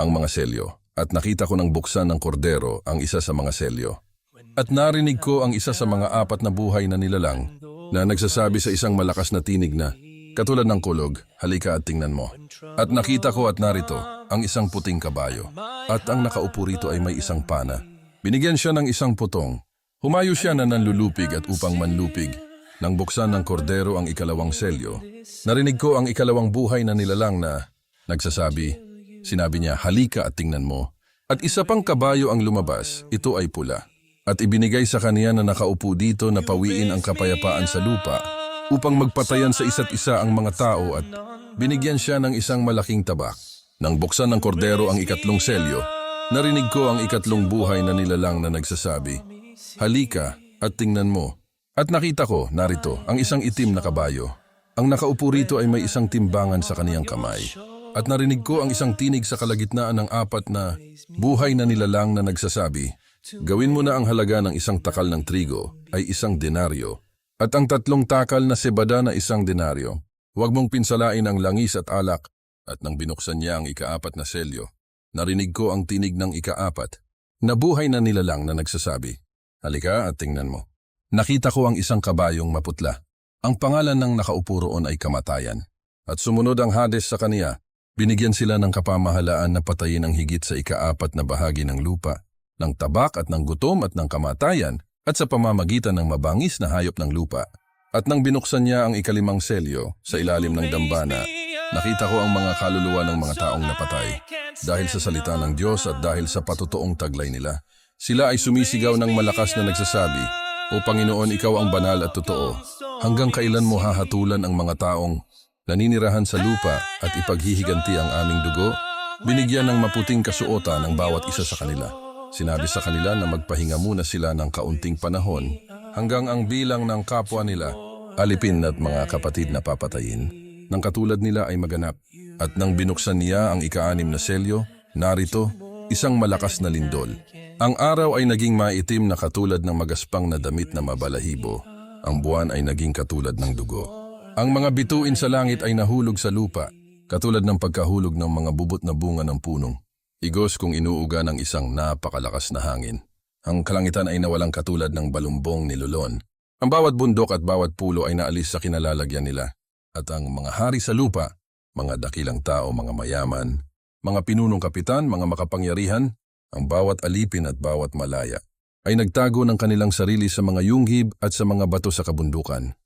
ang mga selyo at nakita ko ng buksan ng kordero ang isa sa mga selyo. At narinig ko ang isa sa mga apat na buhay na nilalang na nagsasabi sa isang malakas na tinig na, katulad ng kulog, halika at tingnan mo. At nakita ko at narito ang isang puting kabayo. At ang nakaupo rito ay may isang pana. Binigyan siya ng isang putong. Humayo siya na nanlulupig at upang manlupig. Nang buksan ng kordero ang ikalawang selyo, narinig ko ang ikalawang buhay na nilalang na nagsasabi, sinabi niya, halika at tingnan mo. At isa pang kabayo ang lumabas, ito ay pula. At ibinigay sa kaniya na nakaupo dito na pawiin ang kapayapaan sa lupa upang magpatayan sa isa't isa ang mga tao at binigyan siya ng isang malaking tabak. Nang buksan ng kordero ang ikatlong selyo, narinig ko ang ikatlong buhay na nilalang na nagsasabi, Halika at tingnan mo. At nakita ko, narito, ang isang itim na kabayo. Ang nakaupo rito ay may isang timbangan sa kaniyang kamay. At narinig ko ang isang tinig sa kalagitnaan ng apat na buhay na nilalang na nagsasabi, Gawin mo na ang halaga ng isang takal ng trigo ay isang denaryo at ang tatlong takal na sebada na isang denaryo. Huwag mong pinsalain ang langis at alak at nang binuksan niya ang ikaapat na selyo, narinig ko ang tinig ng ikaapat na buhay na nilalang na nagsasabi, Halika at tingnan mo. Nakita ko ang isang kabayong maputla. Ang pangalan ng nakaupo roon ay kamatayan. At sumunod ang Hades sa kaniya, binigyan sila ng kapamahalaan na patayin ang higit sa ikaapat na bahagi ng lupa, ng tabak at ng gutom at ng kamatayan, at sa pamamagitan ng mabangis na hayop ng lupa. At nang binuksan niya ang ikalimang selyo sa ilalim ng dambana, nakita ko ang mga kaluluwa ng mga taong napatay. Dahil sa salita ng Diyos at dahil sa patutoong taglay nila, sila ay sumisigaw ng malakas na nagsasabi, O Panginoon, Ikaw ang banal at totoo. Hanggang kailan mo hahatulan ang mga taong naninirahan sa lupa at ipaghihiganti ang aming dugo? Binigyan ng maputing kasuotan ng bawat isa sa kanila. Sinabi sa kanila na magpahinga muna sila ng kaunting panahon hanggang ang bilang ng kapwa nila, alipin at mga kapatid na papatayin, ng katulad nila ay maganap. At nang binuksan niya ang ikaanim na selyo, narito, isang malakas na lindol. Ang araw ay naging maitim na katulad ng magaspang na damit na mabalahibo. Ang buwan ay naging katulad ng dugo. Ang mga bituin sa langit ay nahulog sa lupa, katulad ng pagkahulog ng mga bubot na bunga ng punong. Igos kung inuuga ng isang napakalakas na hangin. Ang kalangitan ay nawalang katulad ng balumbong nilulon. Ang bawat bundok at bawat pulo ay naalis sa kinalalagyan nila. At ang mga hari sa lupa, mga dakilang tao, mga mayaman, mga pinunong kapitan, mga makapangyarihan, ang bawat alipin at bawat malaya, ay nagtago ng kanilang sarili sa mga yunghib at sa mga bato sa kabundukan.